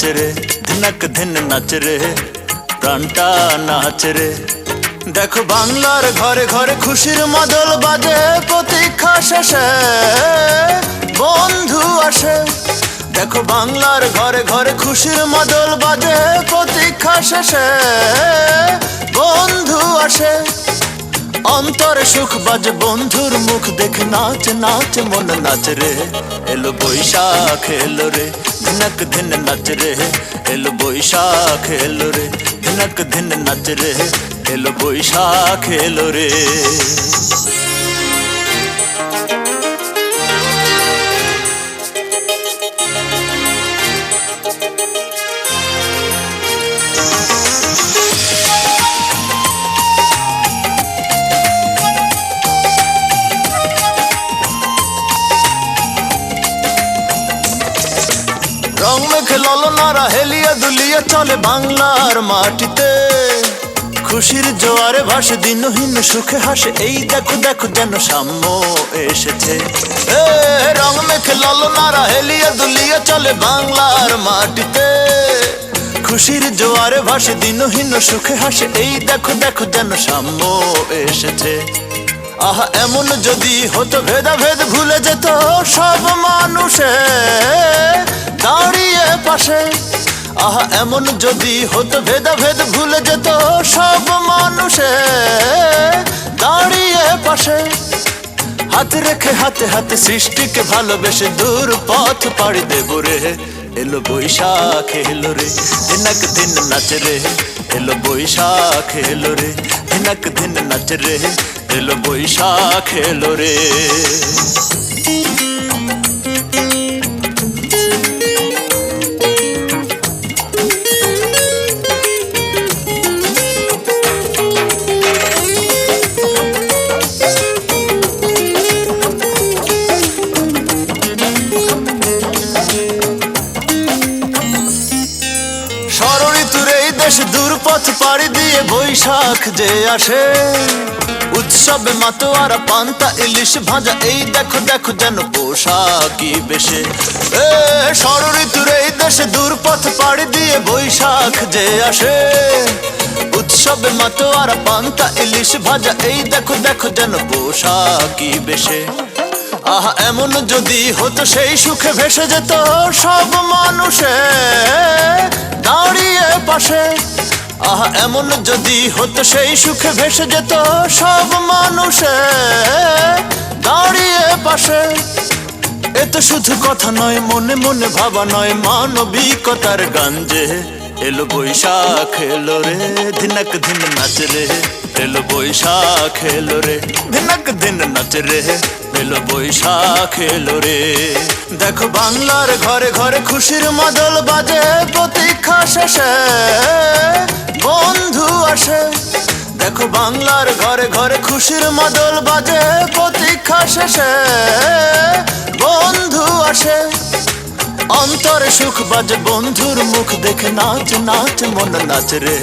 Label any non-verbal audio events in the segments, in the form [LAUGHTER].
নাচ রে ধিনক ধিন নাচ রে প্রাণটা নাচ রে দেখো বাংলার ঘরে ঘরে খুশির মাদল বাজে প্রতীক্ষা শেষে বন্ধু আসে দেখো বাংলার ঘরে ঘরে খুশির মাদল বাজে প্রতীক্ষা শেষে অন্তরে সুখ বাজ বন্ধুর মুখ দেখ নাচ নাচ, মন নাচ রে। এলো বৈশাখ, এলো রে। ধিনক, ধিন নাচ রে। এলো বৈশাখ, এলো রে। ধিনক, ধিন নাচ রে। এলো বৈশাখ, এলো রে। চলে বাংলার মাটিতে। খুশির জোয়ারে ভাসে, দিনহীন সুখে হাসে। এই দেখো দেখো যেন সাম্য এসেছে। এ, রং মেখে ললনারা হেলিয়া দুলিয়া চলে বাংলার মাটিতে। খুশির জোয়ারে ভাসে, দিনহীন সুখে হাসে। এই দেখো দেখো যেন সাম্য এসেছে। আহা, এমন যদি হতো, ভেদাভেদ ভুলে যেত সব মানুষে। দাঁড়িয়ে পাশে আহা, এমন যদি হতো ভেদাভেদ ভুলে যেত সব মানুষে। দাঁড়িয়ে পাশে, হাত রেখে হাতে হাতে সৃষ্টিকে ভালোবেসে দূর পথ পাড়ি দেব রে। এলো বৈশাখ, এলো রে, দিনক দিন নাচ রে। এলো বৈশাখ, এলো রে, দিনক দিন নাচ রে। এলো বৈশাখ, এলো রে। বৈশাখ যে আসে। উৎসবে মাতোয়ারা পান্তা, ইলিশ ভাজা, এই দেখো দেখো যেন পোশাকি বেশে। এ ষড়ঋতুর এই দেশে দূরপথ পাড়ি দিয়ে বৈশাখ যে আসে। উৎসবে মাতোয়ারা পান্তা, ইলিশ ভাজা, এই দেখো দেখো যেন পোশাকি বেশে। আহা, এমন যদি হতো সেই সুখে ভেসে যেত সব মানুষে দাঁড়িয়ে পাশে। আহা, এমন যদি হতো সেই সুখে ভেসে যেত সব মানুষে দাঁড়িয়ে পাশে। এ তো শুধু কথা নয়, মনে মনে ভাবা নয়, মানবিকতার গাঞ্জে। এলো বৈশাখ, এলো রে, ধিনক ধিন নাচ রে। এলো বৈশাখ, এলো রে, ধিনক দিন নাচ রে। এলো বৈশাখ এলো রে। দেখো বাংলার ঘরে ঘরে খুশির মাদল বাজে, প্রতীক্ষা শেষে বন্ধু আসে। দেখো বাংলার ঘরে ঘরে খুশির মাদল বাজে, প্রতীক্ষা শেষে বন্ধু আসে। অন্তরে সুখ বাজে, বন্ধুর মুখ দেখে নাচ নাচ, মন নাচ রে।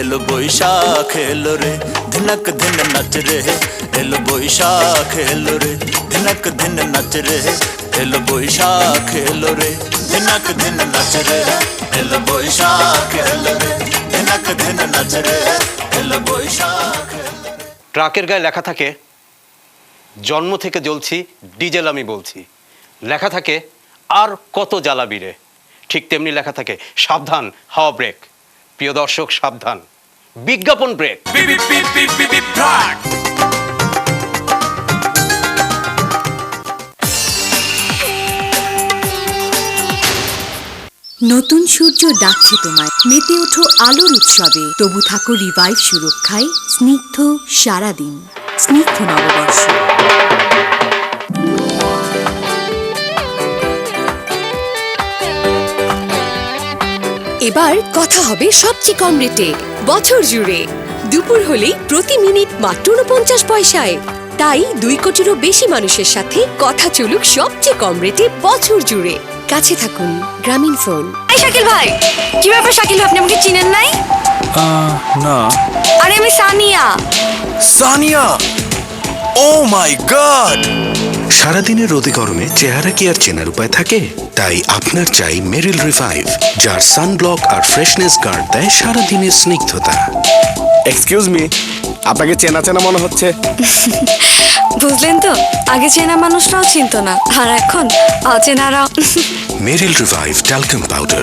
এলো বৈশাখ, এলো রে, ধিনক ধিন নাচ রে। এলো বৈশাখ, এলো রে, ধিনক ধিন নাচ রে। এলো বৈশাখ, এলো রে, ধিনক ধিন নাচ রে। এলো বৈশাখ, এলো রে, ধিনক ধিন নাচ রে। এলো বৈশাখ। ট্রাকের গায়ে লেখা থাকে, জন্ম থেকে জ্বলছি, ডিজেল আমি বলছি। লেখা থাকে, আর কত জ্বালাবি রে। ঠিক তেমনি লেখা থাকে, সাবধান, হাওয়া ব্রেক। প্রিয় দর্শক সাবধান। বিজ্ঞাপন ব্রেক. নতুন সূর্য ডাকছে তোমায়। মেতে ওঠো আলোর উৎসবে। তবু থাকো রিভাইভ সুরক্ষায়। স্নিগ্ধ সারাদিন। স্নিগ্ধ নববর্ষ। এবার কথা হবে সবচেয়ে কম রেটে বছর জুড়ে। দুপুর হলেই প্রতি মিনিট মাত্র উনপঞ্চাশ পয়সায়। তাই দুই কোটিরও বেশি মানুষের সাথে কথা চলুক সবচেয়ে কম রেটে বছর জুড়ে। কাছে থাকুন গ্রামীণ ফোন। এই শাকিল ভাই কি ব্যাপার শাকিল ভাই আপনি আমাকে চিনেন নাই? না। আরে আমি Sania. Sania? Oh my god সারাদিনের রোদে গরমে চেহারা কি আর চেনার উপায় থাকে। তাই আপনার চাই মেরিল রিভাইভ যার সানব্লক আর ফ্রেশনেস গার্ড দেয় সারাদিনের স্নিগ্ধতা। এক্সকিউজ মি আপনাকে চেনা চেনা মনে হচ্ছে। বুঝলেন তো আগে চেনা মানুষরাও চিনতো না আর এখন অচেনারাও। মেরিল রিভাইভ ট্যালকাম পাউডার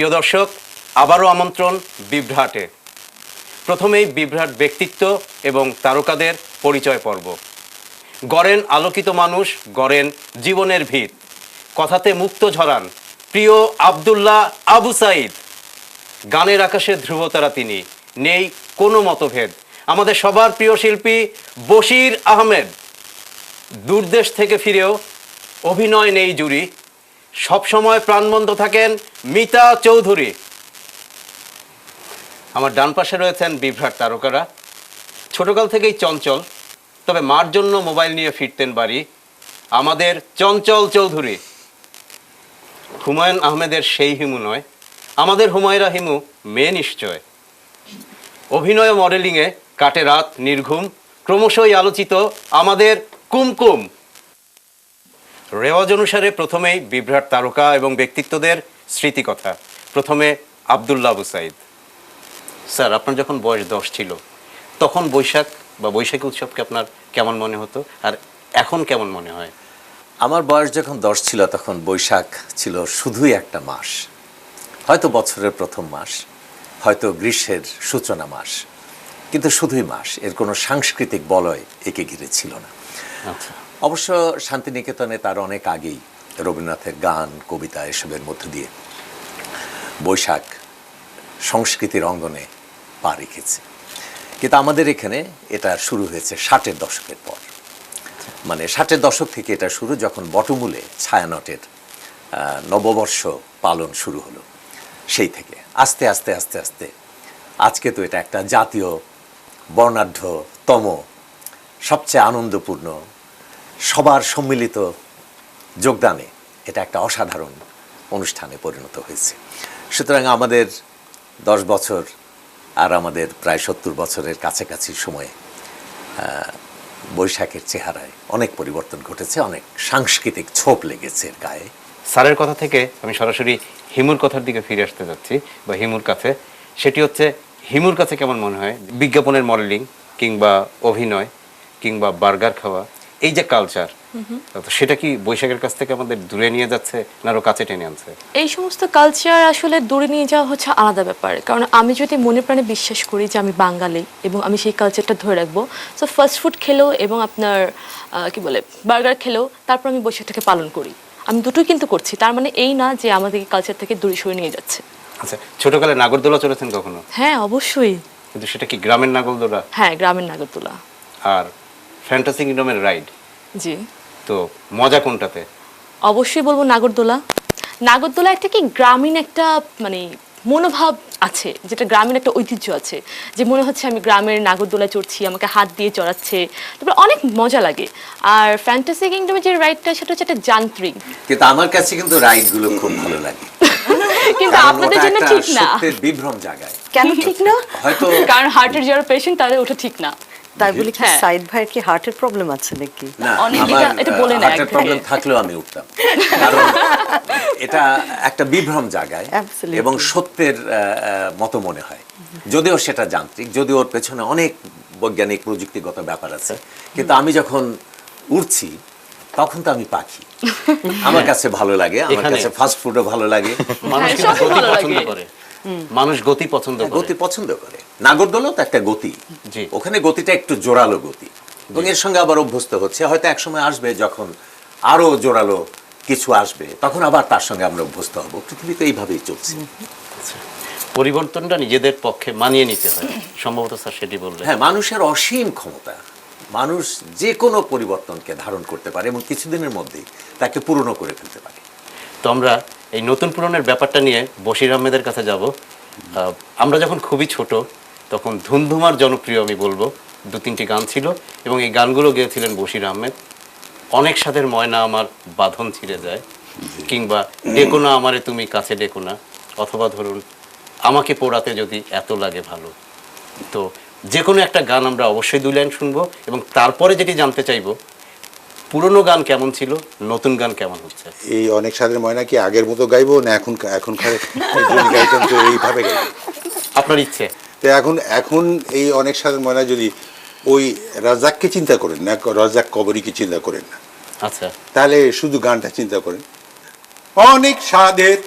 প্রিয় দর্শক, আবারও আমন্ত্রণ বিভ্রাটে। প্রথমেই বিভ্রাট ব্যক্তিত্ব এবং তারকাদের পরিচয় পর্ব। গড়েন আলোকিত মানুষ, গড়েন জীবনের ভিত। কথাতে মুক্ত ঝরান প্রিয় আবদুল্লাহ আবু সাইদ গানের আকাশে ধ্রুবতারা তিনি, নেই কোনো মতভেদ। আমাদের সবার প্রিয় শিল্পী বশির আহমেদ। দূরদেশ থেকে ফিরেও অভিনয় নেই জুরি সবসময় প্রাণবন্ত থাকেন মিতা চৌধুরী। আমার ডান পাশে রয়েছেন বিভ্রাট তারকারা। ছোটকাল থেকেই চঞ্চল, তবে মার জন্য মোবাইল নিয়ে ফিরতেন বাড়ি। আমাদের চঞ্চল চৌধুরী। হুমায়ুন আহমেদের সেই হিমু নয়, আমাদের হুমায়রা হিমু মেয়ে নিশ্চয়। অভিনয় মডেলিংয়ে কাটে রাত, নির্ঘুম, ক্রমশই আলোচিত আমাদের কুমকুম। রেওয়াজ অনুসারে প্রথমেই বিভ্রাট তারকা এবং ব্যক্তিত্বদের স্মৃতিকথা। প্রথমে আবদুল্লাহ আবু সাইদ। স্যার আপনার যখন বয়স দশ ছিল তখন বৈশাখ বা বৈশাখী উৎসবকে আপনার কেমন মনে হতো? আর এখন কেমন মনে হয়? আমার বয়স যখন দশ ছিল তখন বৈশাখ ছিল শুধুই একটা মাস। হয়তো বছরের প্রথম মাস হয়তো গ্রীষ্মের সূচনা মাস কিন্তু শুধুই মাস। এর কোনো সাংস্কৃতিক বলয় একে ঘিরে ছিল না। আচ্ছা। অবশ্য শান্তিনিকেতনে তার অনেক আগেই রবীন্দ্রনাথের গান, কবিতা এসবের মধ্য দিয়ে বৈশাখ সংস্কৃতির অঙ্গনে পা রেখেছে। কিন্তু আমাদের এখানে এটা শুরু হয়েছে ষাটের দশকের পর। মানে ষাটের দশক থেকে এটা শুরু যখন বটমূলে ছায়ানটের নববর্ষ পালন শুরু হলো সেই থেকে। আস্তে আস্তে আস্তে আস্তে আজকে তো এটা একটা জাতীয়, বর্ণাঢ্যতম, সবচেয়ে আনন্দপূর্ণ সবার সম্মিলিত যোগদানে এটা একটা অসাধারণ অনুষ্ঠানে পরিণত হয়েছে। সুতরাং আমাদের দশ বছর আর আমাদের প্রায় সত্তর বছরের কাছাকাছি সময়ে বৈশাখের চেহারায় অনেক পরিবর্তন ঘটেছে, অনেক সাংস্কৃতিক ছোপ লেগেছে এর গায়ে। স্যারের কথা থেকে আমি সরাসরি হিমুর কথার দিকে ফিরে আসতে যাচ্ছি, বা হিমুর কাছে। সেটি হচ্ছে, হিমুর কাছে কেমন মনে হয়? বিজ্ঞাপনের মডেলিং, কিংবা অভিনয়, কিংবা বার্গার খাওয়া এই যে কালচার সেটা কি বৈশাখের কাছ থেকে আমাদের দূরে নিয়ে যাচ্ছে না আরও কাছে টেনে আনছে? এই সমস্ত কালচার আসলে দূরে নিয়ে যাওয়া হচ্ছে আলাদা ব্যাপার। কারণ আমি যদি মনে প্রাণে বিশ্বাস করি যে আমি বাঙালি এবং আমি সেই কালচারটা ধরে রাখব সো ফাস্ট ফুড খেলেও এবং আপনার কি বলে বার্গার খেলেও তারপর আমি বৈশাখটাকে পালন করি। আমি দুটোই কিন্তু করছি তার মানে এই না যে আমাদের কালচার থেকে দূরে সরে নিয়ে যাচ্ছে। আচ্ছা ছোটকালে নাগরদোলা চড়েছেন কখনো? হ্যাঁ অবশ্যই। কিন্তু সেটা কি গ্রামের নাগরদোলা? হ্যাঁ গ্রামের নাগরদোলা। আর ফ্যান্টাসি কিংডমের রাইড জি। তো মজা কোনটাতে? অবশ্যই বলব নাগরদোলা। নাগরদোলা একটা কি গ্রামীণ একটা মানে মনোভাব আছে যেটা গ্রামীণ একটা ঐতিহ্য আছে যে মনে হচ্ছে আমি গ্রামের নাগরদোলা চড়ছি আমাকে হাত দিয়ে চড়াচ্ছে তারপর অনেক মজা লাগে। আর ফ্যান্টাসি কিংডমের যে রাইডটা সেটা হচ্ছে একটা যান্ত্রিক। কিন্তু আমার কাছে কিন্তু রাইডগুলো খুব ভালো লাগে। [LAUGHS] কিন্তু আপনাদের জন্য ঠিক না। বিভ্রম জায়গায়। কেন ঠিক না? হয়তো কারণ হার্টের যারা পেশেন্ট তাদের ওটা ঠিক না। তাই বলি কি হ্যাঁ। সাইড ভাইয়ের কি হার্টের প্রবলেম আছে নাকি? না অনেক এটা- বলে না হার্টের প্রবলেম থাকলেও আমি উঠতাম। কারণ এটা একটা বিভ্রম জায়গায় এবং সত্যের মতো মনে হয়। যদিও সেটা যান্ত্রিক যদিও ওর পেছনে অনেক বৈজ্ঞানিক প্রযুক্তিগত ব্যাপার আছে। কিন্তু আমি যখন উঠছি তখন তো আমি পাখি। আমার কাছে ভালো লাগে আমার কাছে ফাস্ট ফুডও ভালো লাগে। মানুষ হ্যাঁ, গতি পছন্দ করে। মানুষ গতি পছন্দ করে। গতি পছন্দ করে। নাগরদোলও তো একটা গতি। ওখানে গতিটা একটু জোরালো গতি। এবং এর সঙ্গে আবার অভ্যস্ত হচ্ছে। হয়তো এক সময় আসবে যখন আরও জোরালো কিছু আসবে তখন আবার তার সঙ্গে আমরা অভ্যস্ত হব। পৃথিবী তো এইভাবেই চলছে। পরিবর্তনটা নিজেদের পক্ষে মানিয়ে নিতে হয়। সম্ভবত স্যার সেটি বললেন। হ্যাঁ মানুষের অসীম ক্ষমতা। মানুষ যে কোনো পরিবর্তনকে ধারণ করতে পারে এবং কিছুদিনের মধ্যেই তাকে পূরণও করে ফেলতে পারে। তো আমরা এই নতুন পুরনের ব্যাপারটা নিয়ে বশির আহমেদের কাছে যাব। আমরা যখন খুবই ছোট তখন ধুমধুমার জনপ্রিয় আমি বলব। দু তিনটি গান ছিল এবং এই গানগুলো গেয়েছিলেন বশির আহমেদ। অনেক সাথের ময়না আমার বাঁধন ছিঁড়ে যায় কিংবা ডেকো না আমারে তুমি কাছে ডেকো না। অথবা ধরুন আমাকে পোড়াতে যদি এত লাগে ভালো। তো যে কোনো একটা গান আমরা অবশ্যই দুই লাইন শুনব এবং তারপরে যেটি জানতে চাইব পুরনো গান কেমন ছিল নতুন গান কেমন হচ্ছে? এই অনেক স্বাদের ময়না কি আগের মতো গাইবো না এখন এখনকার এইভাবে গাইবো। আপনার ইচ্ছে? তো এখন এখন এই অনেক সাধারণ ময়না যদি ওই রাজাককে চিন্তা করেন না রাজাক কবরীকে চিন্তা করেন না আচ্ছা। তাহলে শুধু গানটা চিন্তা করেন। অনেক স্বাদের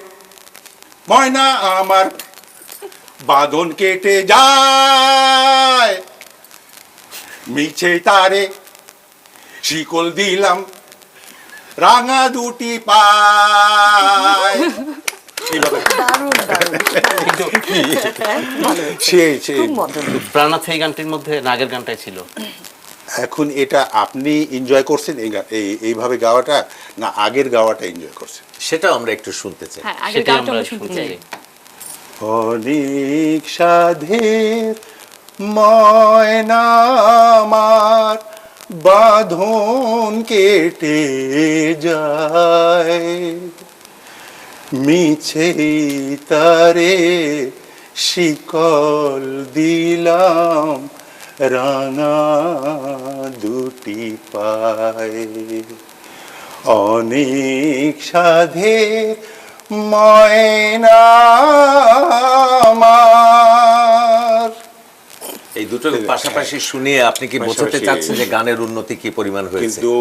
ময়না আমার বাঁধন কেটে যায় মিছে তারে শিকল দিলাম রাঙা দুটি পায়। এইভাবে। সে সে প্রাণনাথ এই গানটির মধ্যে নাগের গানটাই ছিল। এখন এটা আপনি এনজয় করছেন এই এই এইভাবে গাওয়াটা না আগের গাওয়াটা এনজয় করছেন? সেটা আমরা একটু শুনতে চাই। হ্যাঁ গানটা আমরা শুনতে চাই। অনেক সাধের ময়নামার বাঁধন কেটে যায়। মিছে তারে শিকল দিলাম রাঙা দুটি পায়। অনেক সাধের ময়না এই দুটোর পাশাপাশি শুনিয়ে আপনি কি বোঝাতে চাচ্ছেন যে গানের উন্নতি কি পরিমাণ হয়েছে? কিন্তু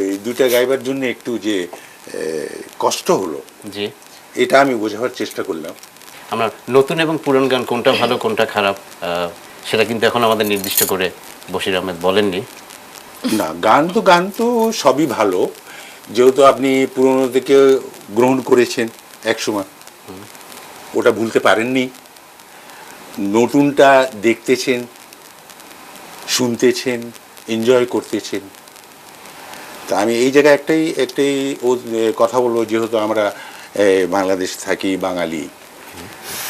এই দুটা গাইবার জন্য একটু যে কষ্ট হলো। জি। এটা আমি বোঝাবার চেষ্টা করলাম। আমরা নতুন এবং পুরান গান কোনটা ভালো কোনটা খারাপ সেটা কিন্তু এখন আমাদের নির্দিষ্ট করে বশির আহমেদ বলেননি। না গান তো গান তো সবই ভালো। যেহেতু আপনি পুরনো থেকে গ্রহণ করেছেন একসময় ওটা ভুলতে পারেননি। নতুনটা দেখতেছেন শুনতেছেন এনজয় করতেছেন। তা আমি এই জায়গায় একটাই একটাই ও কথা বলব যেহেতু আমরা বাংলাদেশ থাকি বাঙালি।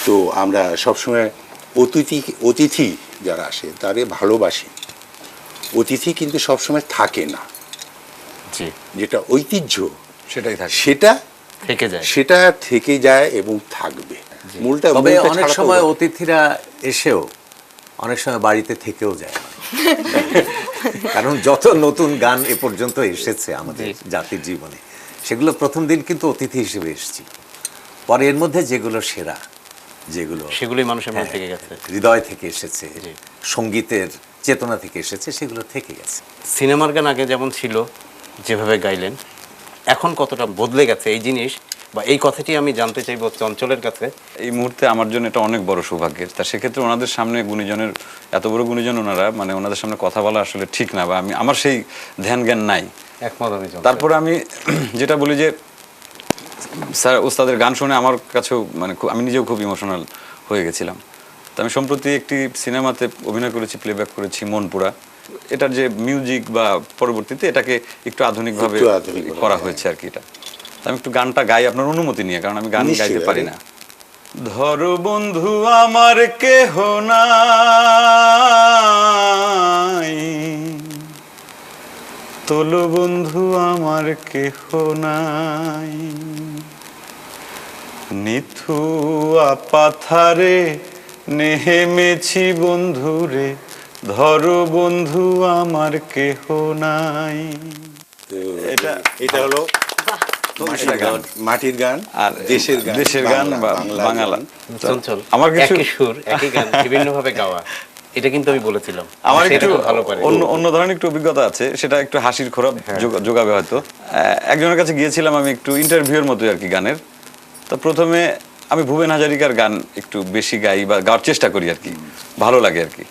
তো আমরা সবসময় অতিথি অতিথি যারা আসে তারে ভালোবাসি। অতিথি কিন্তু সবসময় থাকে না। জি। যেটা ঐতিহ্য সেটাই থাকে। সেটা থেকে যায়। সেটা থেকে যায় এবং থাকবে। মূলটা তবে অনেক সময় অতিথিরা এসেও অনেক সময় বাড়িতে থেকেও যায়। [LAUGHS] কারণ যত নতুন গান এ পর্যন্ত এসেছে আমাদের জাতির জীবনে। সেগুলো প্রথম দিন কিন্তু অতিথি হিসেবে এসেছিল পরে এর মধ্যে যেগুলো সেরা যেগুলো সেগুলোই মানুষের মন হ্যাঁ, থেকে গেছে। হৃদয় থেকে এসেছে। সঙ্গীতের চেতনা থেকে এসেছে সেগুলো থেকে গেছে। সিনেমার গান আগে যেমন ছিল যেভাবে গাইলেন এখন কতটা বদলে গেছে এই জিনিস বা এই কথাটি আমি জানতে চাইব চঞ্চলের কাছে। এই মুহূর্তে আমার জন্য এটা অনেক বড় সৌভাগ্যের। তা সেক্ষেত্রে ওনাদের সামনে গুণীজনের এত বড় গুণীজন ওনারা মানে ওনাদের সামনে কথা বলা আসলে ঠিক না বা আমি আমার সেই ধ্যান জ্ঞান নাই। তারপরে আমি [CLEARS THROAT] যেটা বলি যে স্যার ওস্তাদের গান শুনে আমার কাছেও মানে আমি নিজেও খুব ইমোশনাল হয়ে গেছিলাম। তো আমি সম্প্রতি একটি সিনেমাতে অভিনয় করেছি প্লেব্যাক করেছি মনপুরা। এটার যে মিউজিক বা পরবর্তীতে এটাকে একটু আধুনিকভাবে করা, করা হ্যাঁ। হয়েছে আর কি এটা। আমি একটু গানটা গাই আপনার অনুমতি নিয়ে কারণ আমি গান গাইতে পারি না। ধরো বন্ধু আমার কেহ নাই। তোলো বন্ধু আমার কেহ নাই। নিথুয়া পাথারে নেহেমেছি বন্ধুরে ধরো বন্ধু আমার কেহ নাই। এটা এটা হলো মাটির গান। মাটির গান আর দেশের গান দেশের গান বাংলা, আমার কিছু একই সুর একই গান [LAUGHS] বিভিন্নভাবে গাওয়া। এটা কিন্তু আমি বলেছিলাম। আমার একটু ভালো পারে অন্য অন্য ধরনের একটু অভিজ্ঞতা আছে সেটা একটু হাসির খোরাপ যোগাবে হয়তো। একজনের কাছে গিয়েছিলাম আমি একটু ইন্টারভিউর মতোই আর কি গানের। তো প্রথমে আমি ভুবেন হাজারিকার গান একটু বেশি গাই বা গাওয়ার চেষ্টা করি আর কি। ভালো লাগে আর কি।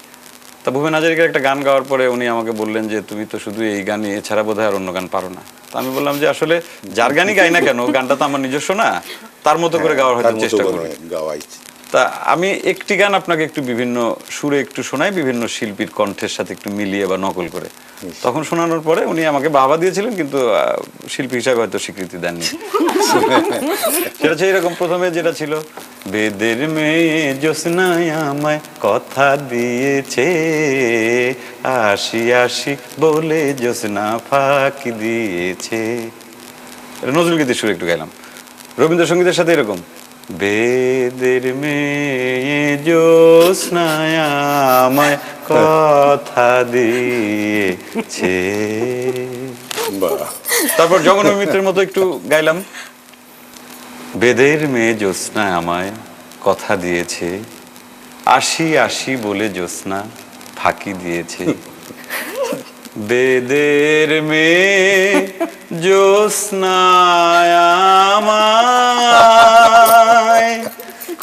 তা ভুবেন হাজারিকার একটা গান গাওয়ার পরে উনি আমাকে বললেন যে তুমি তো শুধু এই গানই এছাড়া বোধহয় আর অন্য গান পারো না। তো আমি বললাম যে আসলে যার গানই গাই না কেন গানটা তো আমার নিজস্ব না তার মতো করে গাওয়ার হয়তো চেষ্টা করে গাওয়াই। তা আমি একটি গান আপনাকে একটু বিভিন্ন সুরে একটু শোনাই বিভিন্ন শিল্পীর কণ্ঠের সাথে একটু মিলিয়ে বা নকল করে। তখন শোনানোর পরে উনি আমাকে বাবা দিয়েছিলেন কিন্তু শিল্পী হিসাবে হয়তো স্বীকৃতি দেননি। [LAUGHS] সেটা হচ্ছে এরকম প্রথমে যেটা ছিল বেদের মেয়ে জ্যোৎস্নায় আমায় কথা দিয়েছে আসি আসি বলে জ্যোৎস্না ফাঁকি দিয়েছে। নজরুল গীতির সুরে একটু গাইলাম। রবীন্দ্রসঙ্গীতের সাথে এরকম। বেদের মেয়ে জ্যোৎস্নায় আমায় কথা দিয়েছে। তারপর জগন মিত্রের মতো একটু গাইলাম। বেদের মেয়ে জ্যোৎস্না আমায় কথা দিয়েছে আসি আসি বলে জ্যোৎস্না ফাঁকি দিয়েছে। বেদের মেয়ে জ্যোৎস্না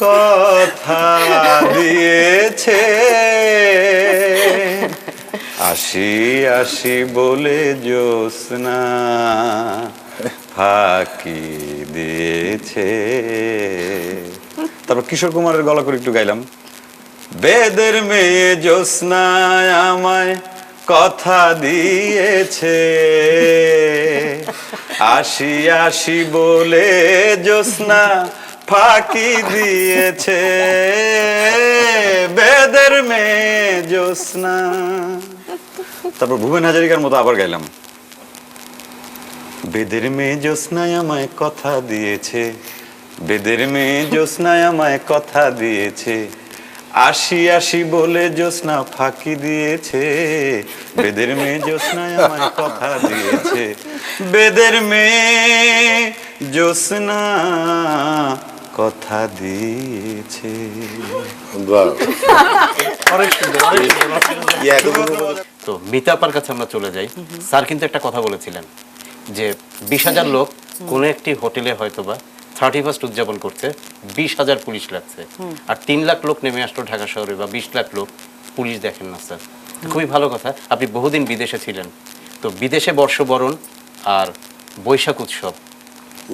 কথা দিয়েছে। আসি আসি বলে জ্যোৎস্না ফাঁকি দিয়েছে। তারপর কিশোর কুমারের গলা করে একটু গাইলাম। বেদের মেয়ে জ্যোৎস্নায় আমায় কথা দিয়েছে। আসি আসি বলে জ্যোৎস্না ফাঁকি দিয়েছে। বেদের মেয়ে জ্যোৎস্না। তারপর ভুবন হাজারিকার মতো আবার গাইলাম। বেদের মেয়ে জ্যোৎস্নায় আমায় কথা দিয়েছে। বেদের মেয়ে জ্যোৎস্নায় আমায় কথা দিয়েছে। আসি আসি বলে জ্যোৎস্না ফাঁকি দিয়েছে। বেদের মেয়ে জ্যোৎস্নায় আমায় কথা দিয়েছে। বেদের মেয়ে জ্যোৎস্না কথা দিয়েছে। তো মিতা আপার কাছে আমরা চলে যাই। স্যার কিন্তু একটা কথা বলেছিলেন যে বিশ হাজার লোক কোন একটি হোটেলে হয়তোবা থার্টি ফার্স্ট উদযাপন করছে বিশ হাজার পুলিশ লাগছে। আর তিন লাখ লোক নেমে আসলো ঢাকা শহরে বা বিশ লাখ লোক পুলিশ দেখেন না স্যার। খুবই ভালো কথা। আপনি বহুদিন বিদেশে ছিলেন। তো বিদেশে বর্ষবরণ আর বৈশাখ উৎসব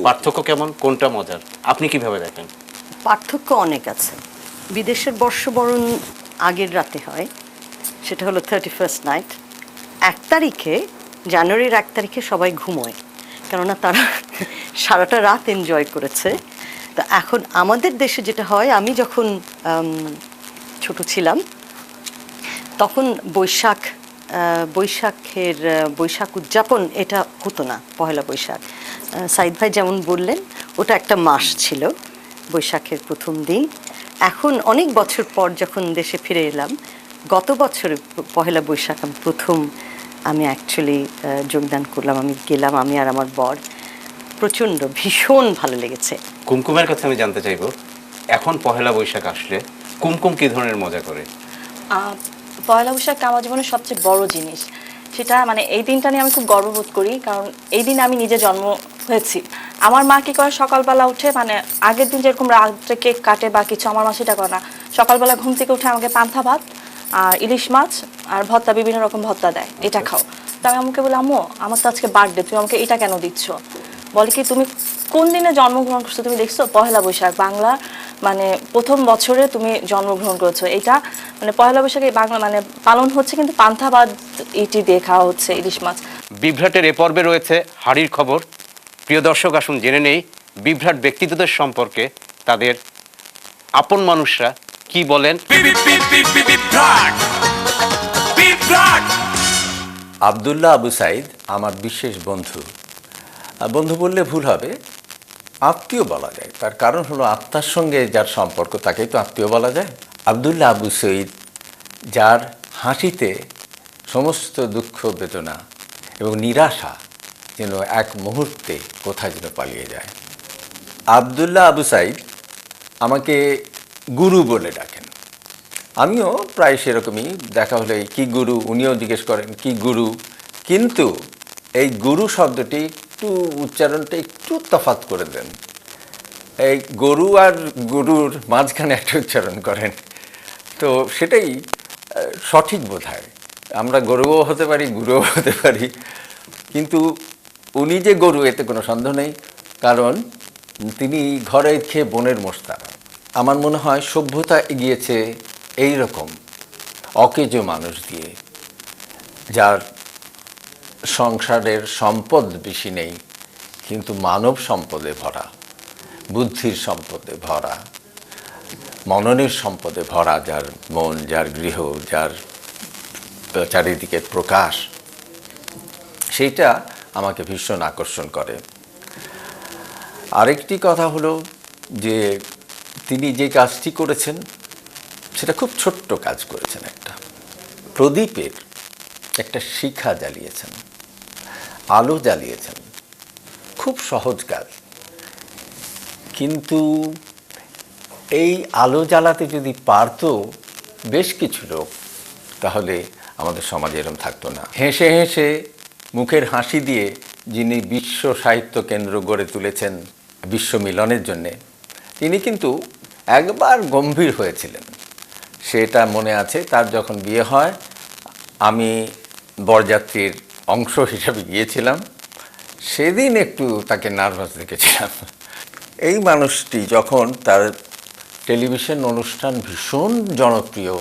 পার্থক্য কেমন? কোনটা মজার? আপনি কীভাবে দেখেন? পার্থক্য অনেক আছে। বিদেশের বর্ষবরণ আগের রাতে হয়। সেটা হলো থার্টি ফার্স্ট নাইট এক তারিখে জানুয়ারির এক তারিখে সবাই ঘুমোয়। কেননা তারা সারাটা রাত এনজয় করেছে। তো এখন আমাদের দেশে যেটা হয়, আমি যখন ছোট ছিলাম, তখন বৈশাখ বৈশাখের বৈশাখ উদযাপন এটা হতো না, পহেলা বৈশাখ। সাইদ ভাই যেমন বললেন, ওটা একটা মাস ছিল, বৈশাখের প্রথম দিন। এখন অনেক বছর পর যখন দেশে ফিরে এলাম, গত বছর পহেলা বৈশাখ আমি প্রথম আমি অ্যাকচুয়ালি যোগদান করলাম আমি গেলাম আমি আর আমার বর। প্রচণ্ড ভীষণ ভালো লেগেছে। কুমকুমের কথা আমি জানতে চাইব। এখন পহেলা বৈশাখ আসলে কুমকুম কি ধরনের মজা করে? পয়লা বৈশাখ আমার জীবনের সবচেয়ে বড় জিনিস। সেটা মানে এই দিনটা নিয়ে আমি খুব গর্ববোধ করি কারণ এই দিন আমি নিজে জন্ম হয়েছি। আমার মা কি করে সকালবেলা উঠে মানে আগের দিন যেরকম রাত্রে কেক কাটে বা কিছু আমার মা সেটা করে না। সকালবেলা ঘুম থেকে উঠে আমাকে পান্থা ভাত আর ইলিশ মাছ আর ভত্তা বিভিন্ন রকম ভত্তা দেয়। এটা খাও। তো আমি আমাকে বলে আম্মু, আমার তো আজকে বার্থডে তুমি আমাকে এটা কেন দিচ্ছ? বলে কি, তুমি কোন দিনে জন্মগ্রহণ করছ তুমি দেখছ? পহেলা বৈশাখ, বাংলা মানে প্রথম বছরে তুমি জন্মগ্রহণ করেছ। এটা মানে পয়লা বৈশাখে বাংলা মানে পালন হচ্ছে কিন্তু পান্থাবাদ এটি দিয়ে খাওয়া হচ্ছে ইলিশ মাছ। বিভ্রাটের এ পর্বে রয়েছে হাড়ির খবর। প্রিয় দর্শক, আসুন জেনে নেই, বিভ্রাট ব্যক্তিত্বদের সম্পর্কে তাদের আপন মানুষরা কি বলেন? আবদুল্লাহ আবু সাইদ আমার বিশেষ বন্ধু। বন্ধু বললে ভুল হবে আত্মীয় বলা যায়। তার কারণ হলো আত্মার সঙ্গে যার সম্পর্ক তাকেই তো আত্মীয় বলা যায়। আবদুল্লাহ আবু সঈদ যার হাসিতে সমস্ত দুঃখ বেদনা এবং নিরাশা যেন এক মুহূর্তে কোথায় যেন পালিয়ে যায়। আবদুল্লাহ আবু সাইদ আমাকে গুরু বলে ডাকেন। আমিও প্রায় সেরকমই দেখা হলে কি গুরু, উনিও জিজ্ঞেস করেন, কি গুরু? কিন্তু এই গুরু শব্দটি একটু উচ্চারণটা একটু তফাত করে দেন। এই গরু আর গুরুর মাঝখানে একটা উচ্চারণ করেন। তো সেটাই সঠিক বোধ হয় আমরা গরুও হতে পারি, গুরুও হতে পারি। কিন্তু উনি যে গরু, এতে কোনো সন্দেহ নেই। কারণ তিনি ঘরে খেয়ে বনের মোস্তারা আমার মনে হয় সভ্যতা এগিয়েছে এই রকম, অকেজ মানুষ দিয়ে, যার সংসারের সম্পদ বেশি নেই, কিন্তু মানব সম্পদে ভরা, বুদ্ধির সম্পদে ভরা, মননের সম্পদে ভরা যার মন, যার গৃহ, যার চারিদিকে প্রকাশ, সেইটা আমাকে ভীষণ আকর্ষণ করে। আরেকটি কথা হলো যে তিনি যে কাজটি করেছেন, সেটা খুব ছোট্ট কাজ করেছেন একটা। প্রদীপের একটা শিখা জ্বালিয়েছেন, আলো জ্বালিয়েছেন। খুব সহজ কাজ। কিন্তু এই আলো জ্বালাতে যদি পারতো বেশ কিছু লোক, তাহলে আমাদের সমাজে এরম থাকতো না। হেসে হেসে মুখের হাসি দিয়ে যিনি বিশ্ব সাহিত্য কেন্দ্র গড়ে তুলেছেন বিশ্ব মিলনের জন্যে, তিনি কিন্তু একবার গম্ভীর হয়েছিলেন। সেটা মনে আছে, তার যখন বিয়ে হয়, আমি বরযাত্রীর অংশ হিসাবে গিয়েছিলাম। সেদিন একটু তাকে নার্ভাস দেখেছিলাম। এই মানুষটি যখন তার টেলিভিশন অনুষ্ঠান ভীষণ জনপ্রিয়,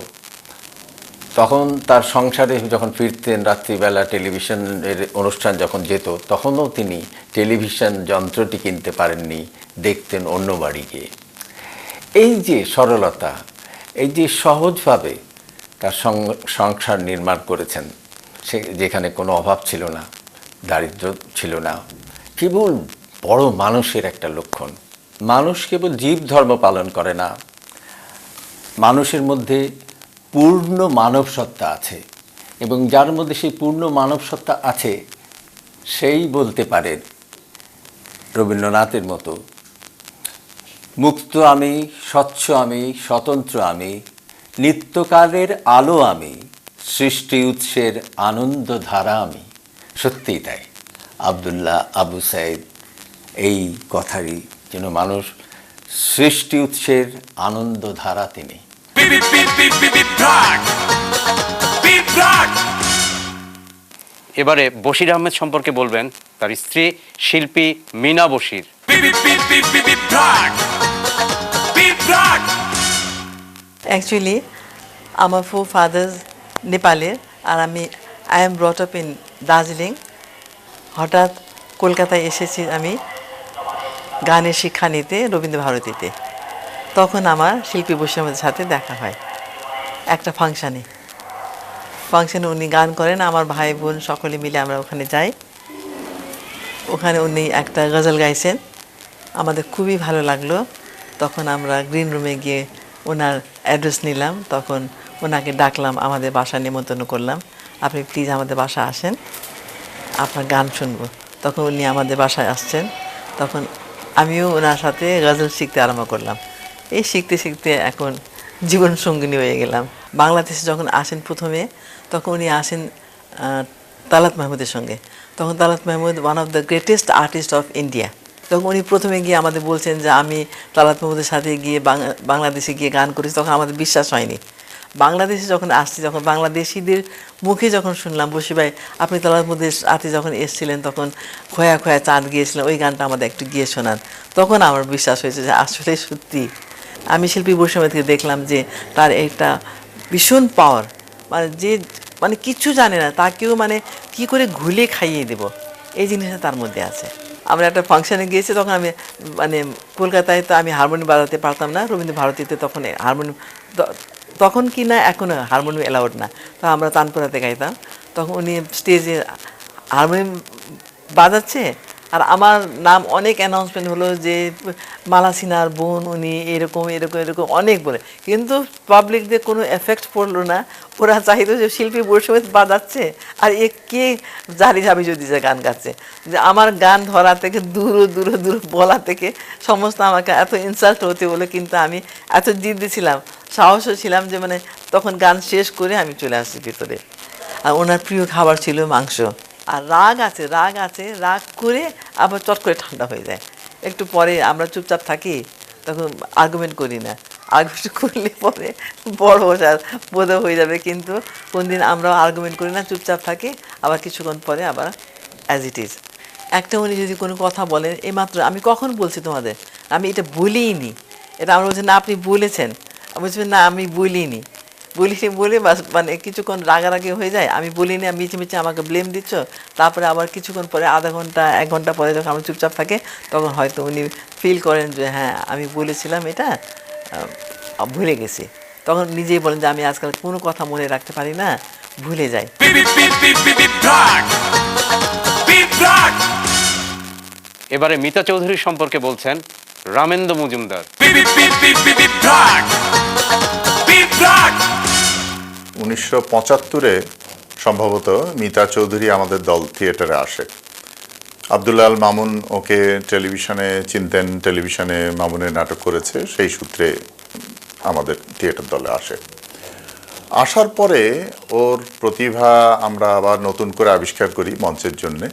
তখন তার সংসারে যখন ফিরতেন, রাত্রিবেলা টেলিভিশনের অনুষ্ঠান যখন যেত, তখনও তিনি টেলিভিশন যন্ত্রটি কিনতে পারেননি, দেখতেন অন্য বাড়ি গিয়ে এই যে সরলতা, এই যে সহজভাবে তার সংসার নির্মাণ করেছেন, সে যেখানে কোনো অভাব ছিল না, দারিদ্র ছিল না, কেবল বড় মানুষের একটা লক্ষণ। মানুষ কেবল জীব ধর্ম পালন করে না, মানুষের মধ্যে পূর্ণ মানব সত্তা আছে এবং যার মধ্যে সেই পূর্ণ মানব সত্তা আছে, সেই বলতে পারে রবীন্দ্রনাথের মতো মুক্ত আমি, স্বচ্ছ আমি, স্বতন্ত্র আমি, নিত্যকালের আলো আমি, সৃষ্টি উৎসের আনন্দ ধারা আমি। সত্যিই তাই। আবদুল্লাহ আবু সাইদ এই কথারই যেন মানুষ সৃষ্টি উৎসের আনন্দ ধারা তিনি। এবারে বশির আহমেদ সম্পর্কে বলবেন, তার স্ত্রী শিল্পী মিনা বশির। অ্যাকচুয়ালি আমার ফোর ফাদার্স নেপালের আর আমি I am brought up in Darjeeling হঠাৎ কলকাতায় এসেছি আমি গানের শিক্ষা নিতে রবীন্দ্র ভারতীতে তখন আমার শিল্পী বৈষ্ণবের সাথে দেখা হয়, একটা ফাংশানে ফাংশানে উনি গান করেন, আমার ভাই বোন সকলে মিলে আমরা ওখানে যাই। ওখানে উনি একটা গজল গাইছেন। আমাদের খুবই ভালো লাগল। তখন আমরা গ্রিন রুমে গিয়ে ওনার অ্যাড্রেস নিলাম, তখন ওনাকে ডাকলাম, আমাদের বাসা নিমন্ত্রণ করলাম। আপনি প্লিজ আমাদের বাসা আসেন, আপনার গান শুনব। তখন উনি আমাদের বাসায় আসছেন, তখন আমিও ওনার সাথে গজল শিখতে আরম্ভ করলাম। এই শিখতে শিখতে এখন জীবন সঙ্গিনী হয়ে গেলাম। বাংলাদেশে যখন আসেন প্রথমে, তখন উনি আসেন তালাত মাহমুদের সঙ্গে। তখন Talat Mahmood one of the greatest artist of India তখন উনি প্রথমে গিয়ে আমাদের বলছেন যে, আমি তালাত মাহমুদের সাথে গিয়ে বাংলাদেশে গিয়ে গান করেছি। তখন আমাদের বিশ্বাস হয়নি। বাংলাদেশে যখন আসছি, যখন বাংলাদেশিদের মুখে যখন শুনলাম বসি ভাই, আপনি তালাত মাহমুদের সাথে যখন এসেছিলেন, তখন খোয়া খোয়া চাঁদ গিয়েছিলেন, ওই গানটা আমাদের একটু গিয়ে শোনান। তখন আমার বিশ্বাস হয়েছে যে, আসলে সত্যি, আমি শিল্পী বৈষম্য দেখলাম যে, তার একটা ভীষণ পাওয়ার মানে যে মানে কিচ্ছু জানে না, তাকেও মানে কি করে ঘুলে খাইয়ে দেব, এই জিনিসটা তার মধ্যে আছে। আমরা একটা ফাংশনে গিয়েছি, তখন আমি মানে কলকাতায় তো আমি হারমোনিয়াম বাজাতে পারতাম না, রবীন্দ্র ভারতীতে তখন হারমোনিয়াম তখন কি না এখনও হারমোনিয়াম অ্যালাউড না। তো আমরা তানপুরাতে গাইতাম। তখন উনি স্টেজে হারমোনিয়াম বাজাচ্ছে আর আমার নাম অনেক অ্যানাউন্সমেন্ট হলো যে মালা সিনহার বোন, উনি এরকম এরকম এরকম, অনেক বলে। কিন্তু পাবলিকদের কোনো এফেক্ট পড়ল না। ওরা চাইতো যে শিল্পী বৈষম্য বাজাচ্ছে আর এ কে জারি যাবে যদি যে গান গাচ্ছে? যে আমার গান ধরা থেকে দূর দূর দূর বলা থেকে সমস্ত আমাকে এত ইনসাল্ট হতে বলে কিন্তু আমি এত জিদ্দি ছিলাম সাহসও ছিলাম যে মানে তখন গান শেষ করে আমি চলে আসছি ভিতরে। আর ওনার প্রিয় খাবার ছিল মাংস। আর রাগ আছে রাগ আছে, রাগ করে আবার চট করে ঠান্ডা হয়ে যায়। একটু পরে আমরা চুপচাপ থাকি, তখন আর্গুমেন্ট করি না। আর্গুমেন্ট করলে পরে বড় ওষার বোধ হয়ে যাবে কিন্তু কোন দিন আমরা আর্গুমেন্ট করি না, চুপচাপ থাকি, আবার কিছুক্ষণ পরে আবার অ্যাজ ইট ইজ একটা উনি যদি কোনো কথা বলেন, এইমাত্র আমি কখন বলছি তোমাদের? আমি এটা বলিনি। এটা আমরা বলছি, না, আপনি বলেছেন। বলছি, না, আমি বলিনি। বলিনি বলে মানে কিছুক্ষণ রাগারাগি হয়ে যায়, আমি বলিনি মিছে মিছে আমাকে ব্লেম দিচ্ছ? তারপরে আবার কিছুক্ষণ পরে আধা ঘণ্টা এক ঘণ্টা পরে যখন আমি চুপচাপ থাকে তখন হয়তো উনি ফিল করেন যে হ্যাঁ আমি বলেছিলাম এটা ভুলে গেছি। তখন নিজেই বলেন যে আমি আজকাল কোনো কথা মনে রাখতে পারি না ভুলে যাই। এবারে মিতা চৌধুরী সম্পর্কে বলছেন রামেন্দ্র মজুমদার। উনিশশো পঁচাত্তরে সম্ভবত মিতা চৌধুরী আমাদের দল থিয়েটারে আসে। আবদুল্লাহ আল মামুন ওকে টেলিভিশনে চিনতেন, টেলিভিশনে মামুনের নাটক করেছে, সেই সূত্রে আমাদের থিয়েটার দলে আসে। আসার পরে ওর প্রতিভা আমরা আবার নতুন করে আবিষ্কার করি মঞ্চের জন্যে।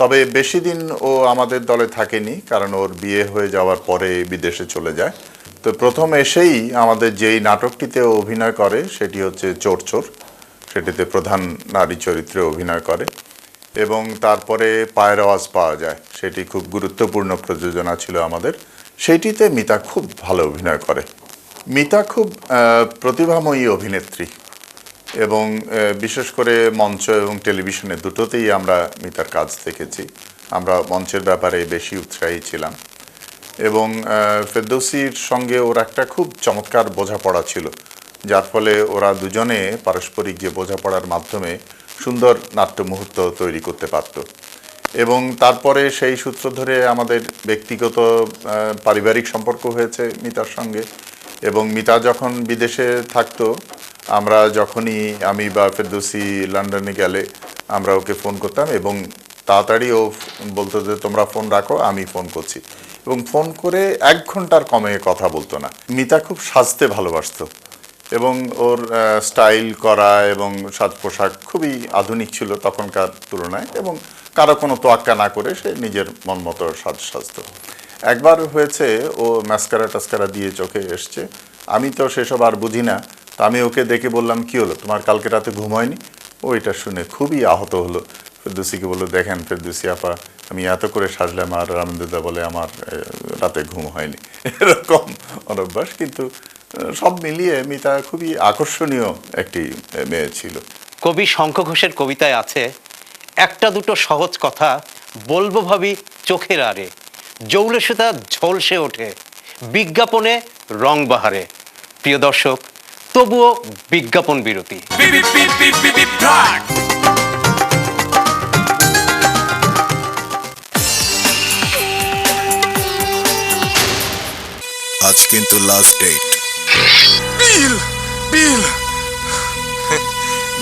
তবে বেশি দিন ও আমাদের দলে থাকেনি, কারণ ওর বিয়ে হয়ে যাওয়ার পরে বিদেশে চলে যায়। তো প্রথম এসেই আমাদের যেই নাটকটিতে ও অভিনয় করে, সেটি হচ্ছে চোর চোর। সেটিতে প্রধান নারী চরিত্রে অভিনয় করে এবং তারপরে পায়ের আওয়াজ পাওয়া যায়। সেটি খুব গুরুত্বপূর্ণ প্রযোজনা ছিল আমাদের। সেইটিতে মিতা খুব ভালো অভিনয় করে। মিতা খুব প্রতিভাময়ী অভিনেত্রী এবং বিশেষ করে মঞ্চ এবং টেলিভিশনে দুটোতেই আমরা মিতার কাজ দেখেছি। আমরা মঞ্চের ব্যাপারে বেশি উৎসাহী ছিলাম এবং ফেরদৌসির সঙ্গে ওর একটা খুব চমৎকার বোঝাপড়া ছিল। যার ফলে ওরা দুজনে পারস্পরিক যে বোঝাপড়ার মাধ্যমে সুন্দর নাট্য মুহূর্ত তৈরি করতে পারত। এবং তারপরে সেই সূত্র ধরে আমাদের ব্যক্তিগত পারিবারিক সম্পর্ক হয়েছে মিতার সঙ্গে। এবং মিতা যখন বিদেশে থাকতো, আমরা যখনই আমি বা ফেরদৌসি লন্ডনে গেলে আমরা ওকে ফোন করতাম এবং তাড়াতাড়ি ও বলতো যে, তোমরা ফোন রাখো, আমি ফোন করছি। এবং ফোন করে এক ঘণ্টার কমে কথা বলতো না। মিতা খুব সাজতে ভালোবাসতো। এবং ওর স্টাইল করা এবং সাজ পোশাক খুবই আধুনিক ছিল তখনকার তুলনায় এবং কারও কোনো তোয়াক্কা না করে সে নিজের মন মতো সাজ সাজতো। একবার হয়েছে ও ম্যাস্কারা টাস্কারা দিয়ে চোখে এসছে। আমি তো সেসব আর বুঝি না। তো আমি ওকে দেখে বললাম, কি হলো? তোমার কালকে রাতে ঘুম হয়নি? ও এটা শুনে খুবই আহত হলো। ফেরদুসিকে বলল, দেখেন ফেরদুসি আপা, আমি এত করে সাজলাম আর রামেন্দ্রদা বলে আমার রাতে ঘুম হয়নি। এরকম অনভ্যাস। কিন্তু সব মিলিয়ে মিতা খুবই আকর্ষণীয় একটি মেয়ে ছিল। কবি শঙ্খ ঘোষের কবিতায় আছে একটা দুটো সহজ কথা বলব ভাবি চোখের আরে জৌলে সুতা ঝলসে ওঠে বিজ্ঞাপনে রং বাহারে। প্রিয় দর্শক তবুও বিজ্ঞাপন বিরতি। আজ কিন্তু লাস্ট ডেট বিল বিল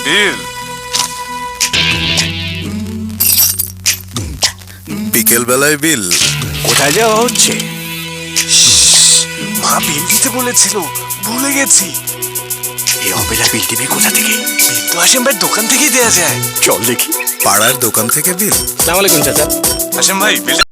বিল বিকেল বেলায় বিল কোথায় যাওয়া হচ্ছে? মা বিল দিতে বলেছিল ভুলে গেছি এই অবেলা বিল দিবি কোথা থেকে বিল তো হাসিম ভাই দোকান থেকেই দেয়া যায় চল দেখি পাড়ার দোকান থেকে বিল সালাম আলাইকুম চাচা হাসিম ভাই বিলটা